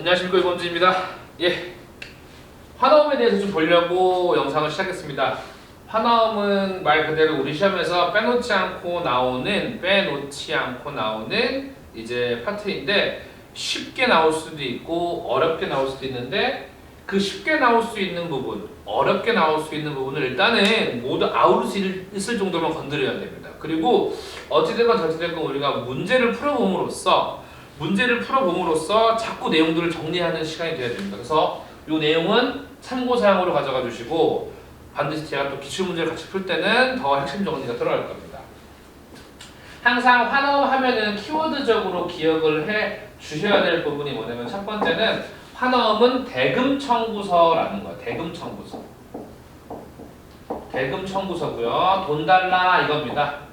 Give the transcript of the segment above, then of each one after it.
안녕하십니까 이범주입니다. 예, 화나움에 대해서 좀 보려고 영상을 시작했습니다. 화나움은 말 그대로 우리 시험에서 빼놓지 않고 나오는 빼놓지 않고 나오는 이제 파트인데 쉽게 나올 수도 있고 어렵게 나올 수도 있는데 그 쉽게 나올 수 있는 부분, 어렵게 나올 수 있는 부분을 일단은 모두 아우를 수 있을 정도만 건드려야 됩니다. 그리고 어찌되건 저찌되건 우리가 문제를 풀어봄으로써 문제를 풀어봄으로써 자꾸 내용들을 정리하는 시간이 되어야 됩니다. 그래서 이 내용은 참고사항으로 가져가 주시고 반드시 제가 또 기출문제를 같이 풀 때는 더 핵심 정리가 들어갈 겁니다. 항상 환어 하면은 키워드적으로 기억을 해 주셔야 될 부분이 뭐냐면 첫 번째는 환어음은 대금 청구서라는 거예요. 대금 청구서. 대금 청구서고요. 돈 달라 이겁니다.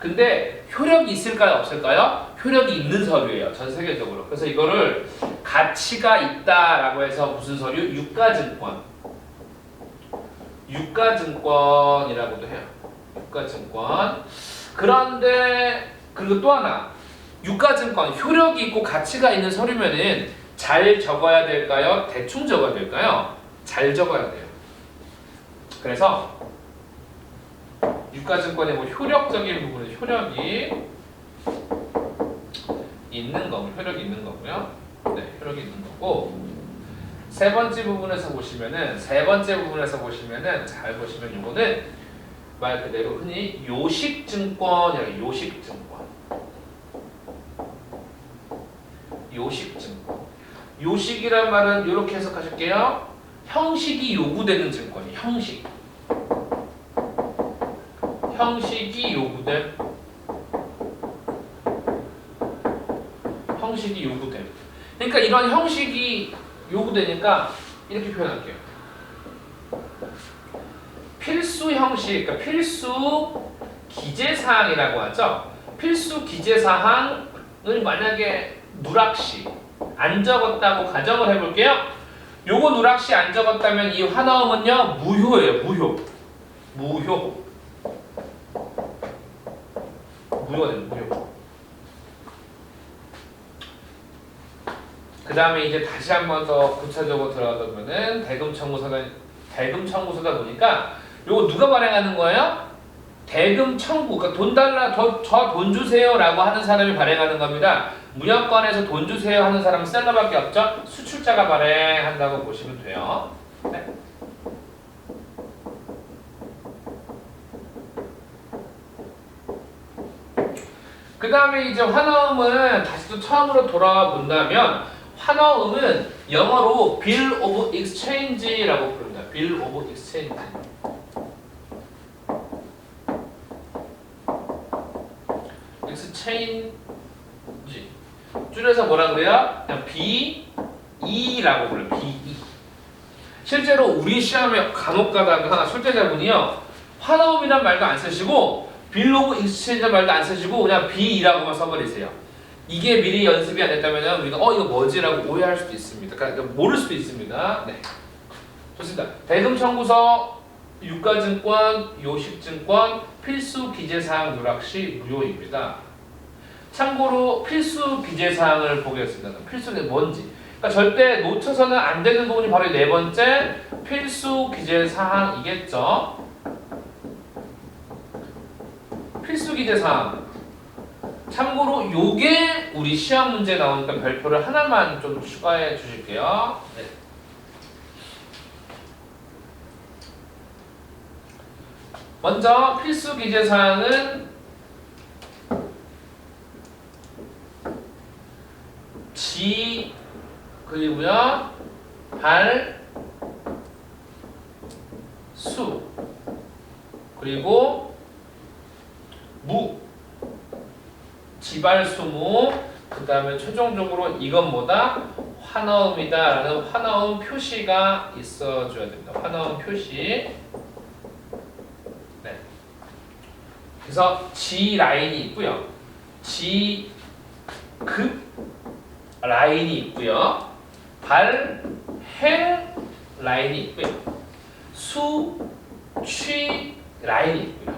근데 효력이 있을까요? 없을까요? 효력이 있는 서류예요. 전 세계적으로. 그래서 이거를 가치가 있다라고 해서 무슨 서류? 유가증권. 유가증권이라고도 해요. 유가증권. 그런데 그리고 또 하나 유가증권 효력이 있고 가치가 있는 서류면은 잘 적어야 될까요? 대충 적어야 될까요? 잘 적어야 돼요. 그래서 유가증권의 뭐 효력적인 부분은 효력이 있는 거, 효력이 있는 거고요. 네, 효력이 있는 거고 세 번째 부분에서 보시면은 세 번째 부분에서 보시면은 잘 보시면 이거는 말 그대로 흔히 요식증권이라고 요식증권. 요식증권. 요식이란 말은 이렇게 해석하실게요. 형식이 요구되는 증권이 형식. 형식이 요구됨. 형식이 요구됨. 그러니까 이런 형식이 요구되니까 이렇게 표현할게요. 필수 형식, 그러니까 필수 기재사항이라고 하죠. 필수 기재사항을 만약에 누락시 안 적었다고 가정을 해볼게요. 요거 누락시 안 적었다면 이 화나음은요 무효예요. 무효. 무효. 무효가 돼요. 무효. 그 다음에 이제 다시 한 번 더 구체적으로 들어가다 보면은 대금 청구서다 대금 청구서다 보니까 요거 누가 발행하는 거예요? 대금 청구, 그러니까 돈 달라, 저돈 주세요라고 하는 사람이 발행하는 겁니다. 무역관에서 돈 주세요 하는 사람은 셀러밖에 없죠. 수출자가 발행한다고 보시면 돼요. 네. 그 다음에 이제 환어음은 다시 또 처음으로 돌아와 본다면 환어음은 영어로 Bill of Exchange라고 부릅니다. Bill of Exchange. Exchange 줄여서 뭐라 그래요? 그냥 B2라고 불러요. B2. 실제로 우리 시험에 간혹 가다가 출제자분이요. 환어음이란 말도 안 쓰시고 빌로브 익스체인지 말도 안 쓰시고 그냥 B2라고만 써버리세요. 이게 미리 연습이 안 됐다면 우리가 어 이거 뭐지라고 오해할 수도 있습니다. 그러니까 모를 수도 있습니다. 네. 좋습니다. 대금 청구서, 유가증권, 요식증권, 필수 기재사항 누락시 무효입니다. 참고로 필수 기재사항을 보겠습니다. 필수는 뭔지. 그러니까 절대 놓쳐서는 안 되는 부분이 바로 이네 번째 필수 기재사항이겠죠. 필수 기재 사항. 참고로 요게 우리 시험 문제 나오니까 별표를 하나만 좀 추가해 주실게요. 네. 먼저 필수 기재 사항은 지 그리고요 발, 수 그리고 무 지발수무 그 다음에 최종적으로 이건 뭐다 환어음이다 라는 환어음 표시가 있어줘야 됩니다. 환어음 표시. 네. 그래서 G 라인이 있고요. G 급 라인이 있고요. 발, 행 라인이 있고요. 수, 취 라인이 있고요.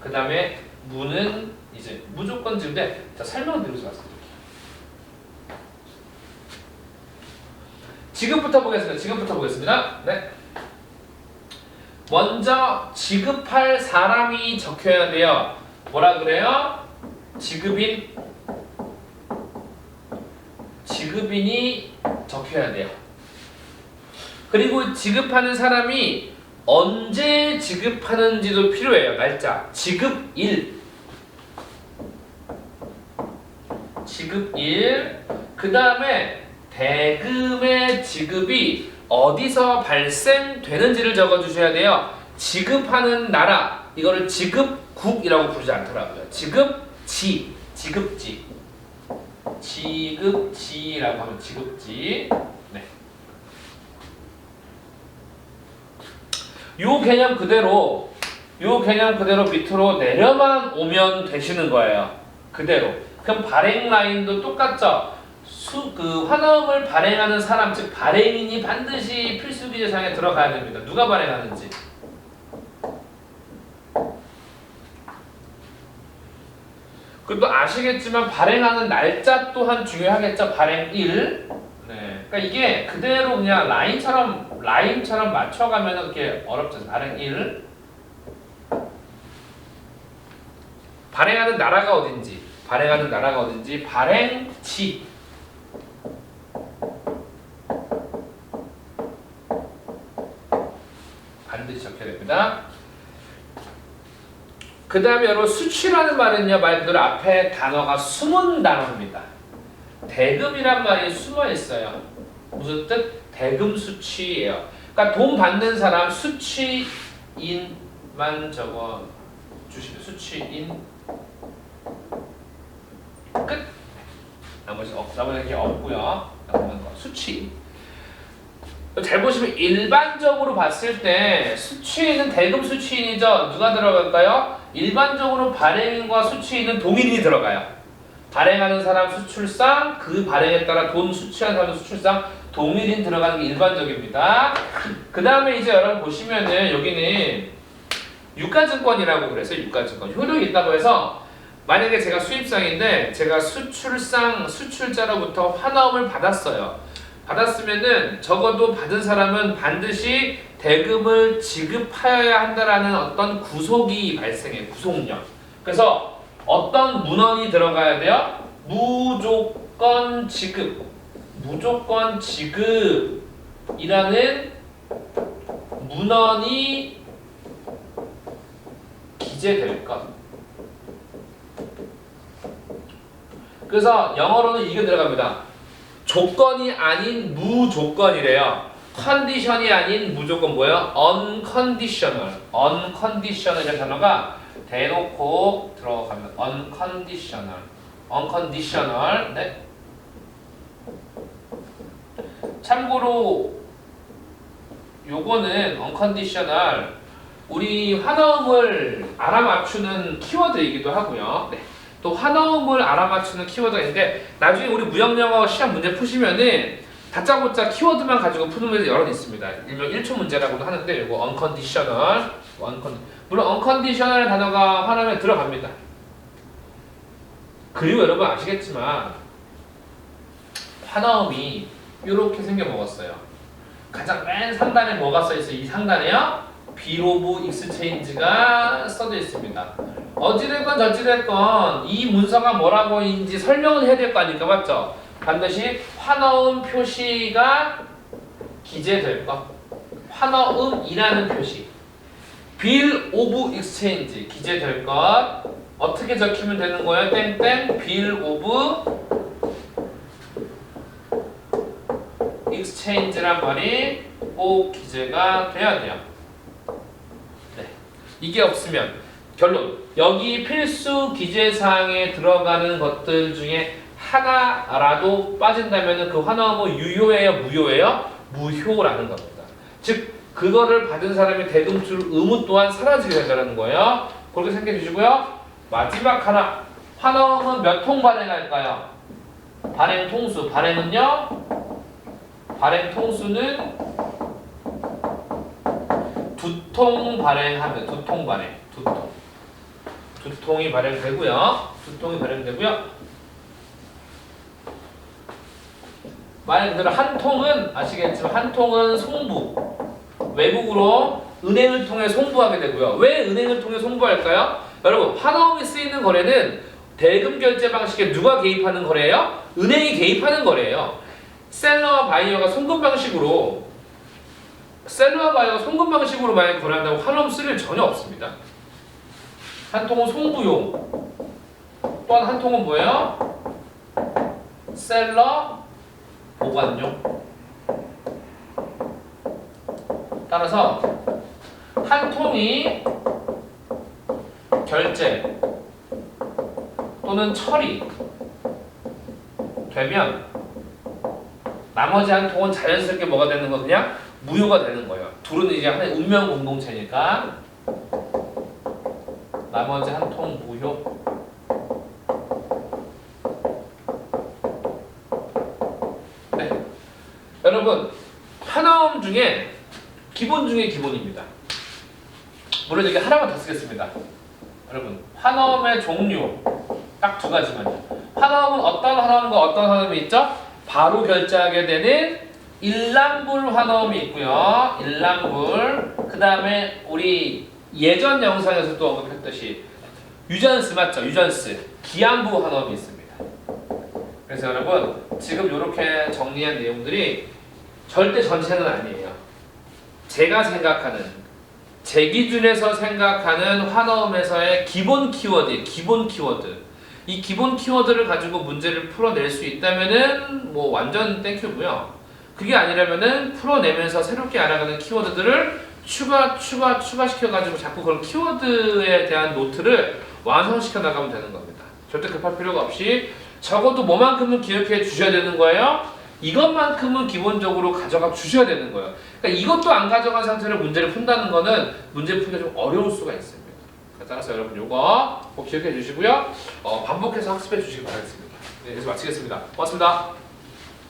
그 다음에 무는 이제 무조건지인데 자 설명을 드리면서 말씀드릴게요. 지급부터 보겠습니다. 지급부터 보겠습니다. 네. 먼저 지급할 사람이 적혀야 돼요. 뭐라 그래요? 지급인 지급인이 적혀야 돼요. 그리고 지급하는 사람이 언제 지급하는지도 필요해요. 날짜. 지급일. 지급일. 그 다음에 대금의 지급이 어디서 발생되는지를 적어주셔야 돼요. 지급하는 나라. 이거를 지급국이라고 부르지 않더라고요. 지급지. 지급지. 지급지라고 하면 지급지. 네. 요 개념 그대로 요 개념 그대로 밑으로 내려만 오면 되시는 거예요. 그대로. 그럼 발행 라인도 똑같죠. 수, 그 환원을 발행하는 사람 즉 발행인이 반드시 필수 기재상에 들어가야 됩니다. 누가 발행하는지. 그리고 또 아시겠지만 발행하는 날짜 또한 중요하겠죠. 발행일. 네. 그러니까 이게 그대로 그냥 라인처럼 라인처럼 맞춰가면 그렇게 어렵죠. 발행일. 발행하는 나라가 어딘지, 발행하는 나라가 어딘지, 발행지. 반드시 적혀야 됩니다. 그 다음에 여러분 수치라는 말은요 말 그대로 앞에 단어가 숨은 단어입니다. 대금이란 말이 숨어 있어요. 무슨 뜻? 대금 수치예요. 그러니까 돈 받는 사람 수치인만 적어 주시면 수치인 나머지 없 나머지 이렇게 없고요. 거 수치. 잘 보시면 일반적으로 봤을 때 수취인은 대금 수취인이죠. 누가 들어갈까요? 일반적으로 발행인과 수취인은 동일인이 들어가요. 발행하는 사람 수출상 그 발행에 따라 돈 수취하는 사람 수출상 동일인 들어가는 게 일반적입니다. 그 다음에 이제 여러분 보시면은 여기는 유가증권이라고 그래서 유가증권 효력이 있다고 해서 만약에 제가 수입상인데 제가 수출상 수출자로부터 환화음을 받았어요. 받았으면은 적어도 받은 사람은 반드시 대금을 지급하여야 한다라는 어떤 구속이 발생해 구속력. 그래서 어떤 문헌이 들어가야 돼요? 무조건 지급. 무조건 지급이라는 문헌이 기재될 것. 그래서 영어로는 이게 들어갑니다. 조건이 아닌 무조건이래요. 컨디션이 아닌 무조건 뭐예요? unconditional. unconditional이라는 단어가 대놓고 들어가면 unconditional. 네. 참고로 요거는 unconditional 우리 환어음을 알아맞추는 키워드이기도 하고요. 네. 또 환어음을 알아맞추는 키워드가 있는데 나중에 우리 무형영어 시험 문제 푸시면은 다짜고짜 키워드만 가지고 푸는 문제 여러 개 있습니다. 일명 1초 문제라고도 하는데 이거 unconditional, uncon 물론 unconditional 단어가 환어음에 들어갑니다. 그리고 여러분 아시겠지만 환어음이 이렇게 생겨 먹었어요. 가장 맨 상단에 뭐가 써 있어요? 이 상단에요? 비로브 익스체인지가 써져 있습니다. 어찌됐건 저찌됐건 이 문서가 뭐라고 인지 설명을 해야 될 거 아닙니까? 맞죠? 반드시 환어음 표시가 기재될 것. 환어음이라는 표시. 빌 오브 익스체인지 기재될 것. 어떻게 적히면 되는 거예요? 땡땡 빌 오브 익스체인지란 말이 꼭 기재가 돼야 돼요. 네. 이게 없으면 결론. 여기 필수 기재사항에 들어가는 것들 중에 하나라도 빠진다면 그 환화음은 유효예요 무효예요? 무효라는 겁니다. 즉 그거를 받은 사람이 대금줄 의무 또한 사라지게 된다는 거예요. 그렇게 생각해 주시고요. 마지막 하나. 환화음은 몇 통 발행할까요? 발행 통수. 발행은요? 발행 통수는 두통 발행하면 두통 발행 두 통. 두 통이 발행되고요. 두 통이 발행되고요. 말 그대로 한 통은 아시겠지만 한 통은 송부 외국으로 은행을 통해 송부하게 되고요. 왜 은행을 통해 송부할까요? 여러분 환화음이 쓰이는 거래는 대금 결제 방식에 누가 개입하는 거래예요? 은행이 개입하는 거래예요. 셀러와 바이어가 송금 방식으로 셀러와 바이어가 송금 방식으로 만약 거래한다고 환화음 쓸일 전혀 없습니다. 한 통은 송부용 또한 한 통은 뭐예요? 셀러 보관용 따라서 한 통이 결제 또는 처리 되면 나머지 한 통은 자연스럽게 뭐가 되는 거 그냥 무효가 되는 거예요. 둘은 이제 하나의 운명 공동체니까 나머지 한 통 무효. 네. 여러분 하나음 중에 기본 중에 기본입니다. 물론 여기 하나만 더 쓰겠습니다. 여러분 환어음의 종류 딱 두 가지만요. 환어음은 어떤 환어음과 어떤 환어음이 있죠? 바로 결제하게 되는 일람불 환어음이 있고요. 일람불. 그 다음에 우리 예전 영상에서도 언급했듯이 유전스 맞죠? 유전스 기안부 환어음이 있습니다. 그래서 여러분 지금 이렇게 정리한 내용들이 절대 전체는 아니에요. 제가 생각하는 제 기준에서 생각하는 환어음에서의 기본 키워드, 기본 키워드. 이 기본 키워드를 가지고 문제를 풀어낼 수 있다면은 뭐 완전 땡큐고요. 그게 아니라면은 풀어내면서 새롭게 알아가는 키워드들을 추가, 추가, 추가시켜 가지고 자꾸 그런 키워드에 대한 노트를 완성시켜 나가면 되는 겁니다. 절대 급할 필요가 없이 적어도 뭐만큼은 기억해 주셔야 되는 거예요. 이것만큼은 기본적으로 가져가 주셔야 되는 거예요. 그러니까 이것도 안 가져간 상태로 문제를 푼다는 거는 문제 풀기가 좀 어려울 수가 있습니다. 따라서 여러분 요거 꼭 기억해 주시고요. 어, 반복해서 학습해 주시기 바라겠습니다. 네, 여기서 마치겠습니다. 고맙습니다.